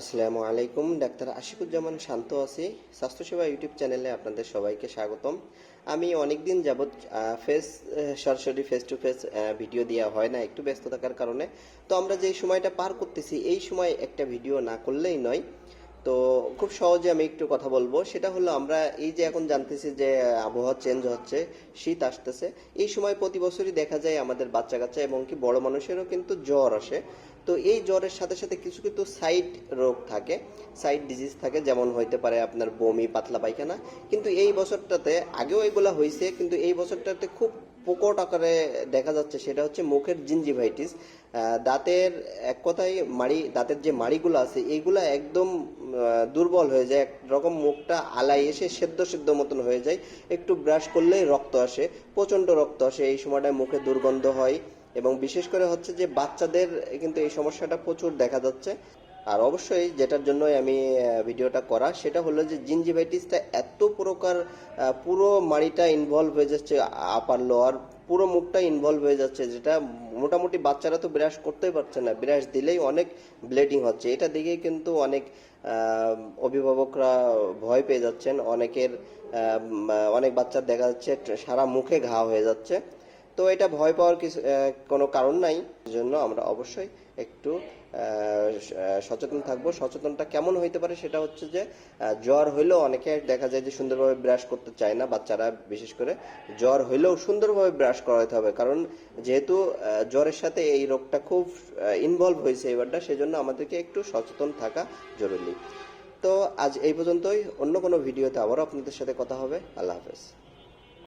আসসালামু আলাইকুম, ডাক্তার আশিকুজ্জামান শান্ত আছি। স্বাস্থ্যসেবা ইউটিউব চ্যানেলে আপনাদের সবাইকে স্বাগতম। আমি অনেক দিন যাবৎ ফেস সরাসরি ফেস টু ফেস ভিডিও দেওয়া হয় না, একটু ব্যস্ত থাকার কারণে। তো আমরা যে সময়টা পার করতেছি, এই সময় একটা ভিডিও না করলেই নয়। তো খুব সহজে আমি একটু কথা বলব। সেটা হলো আমরা এই যে এখন জানতেছি যে আবহাওয়া চেঞ্জ হচ্ছে, শীত আসতেছে, এই সময় প্রতি বছরই দেখা যায় আমাদের বাচ্চা কাচ্চা এবং কি বড় মানুষেরও কিন্তু জ্বর আসে। তো এই জ্বরের সাথে সাথে কিছু কিন্তু সাইড রোগ থাকে সাইড ডিজিজ থাকে, যেমন হইতে পারে আপনার বমি, পাতলা পায়খানা। কিন্তু এই বছরটাতে, আগেও এগুলা হয়েছে কিন্তু এই বছরটাতে খুব প্রকট আকারে দেখা যাচ্ছে সেটা হচ্ছে মুখের জিঞ্জিভাইটিস দাঁতের এক কথায় মাড়ি, দাঁতের যে মাড়িগুলো আছে এইগুলা একদম দুর্বল হয়ে যায়। একরকম মুখটা আলাই এসে সেদ্ধ সেদ্ধ মতন হয়ে যায়। একটু ব্রাশ করলেই রক্ত আসে। প্রচণ্ড রক্ত আসে। এই সময়টায় মুখে দুর্গন্ধ হয় এবং বিশেষ করে হচ্ছে যে বাচ্চাদের কিন্তু এই সমস্যাটা প্রচুর দেখা যাচ্ছে। আর অবশ্যই যেটার জন্য আমি ভিডিওটা করা, সেটা হলো যে জিঞ্জিভাইটিসটা এত প্রকার পুরো মাড়িটা ইনভলভ হয়ে যাচ্ছে আপার লোয়ার পুরো মুখটা ইনভলভ হয়ে যাচ্ছে, যেটা মোটামুটি বাচ্চারা তো ব্রাশ করতেই পারছে না ব্রাশ দিলেই অনেক ব্লিডিং হচ্ছে। এটা দেখেই কিন্তু অনেক অভিভাবকরা ভয় পেয়ে যাচ্ছেন, অনেকের অনেক বাচ্চার দেখা যাচ্ছে, সারা মুখে ঘা হয়ে যাচ্ছে। তো এটা ভয় পাওয়ার কিছু কোনো কারণ নাই। জন্য আমরা অবশ্যই একটু সচেতন থাকব। সচেতনটা কেমন হইতে পারে সেটা হচ্ছে যে জ্বর হইলেও অনেকে দেখা যায় যে সুন্দরভাবে ব্রাশ করতে চায় না, বাচ্চারা বিশেষ করে জ্বর হইলেও সুন্দরভাবে ব্রাশ করাতে হবে। কারণ যেহেতু জ্বরের সাথে এই রোগটা খুব ইনভলভ হয়েছে এবারটা সেজন্য আমাদেরকে একটু সচেতন থাকা জরুরি। তো আজ এই পর্যন্তই। অন্য কোনো ভিডিওতে আবারও আপনাদের সাথে কথা হবে। আল্লাহ হাফেজ।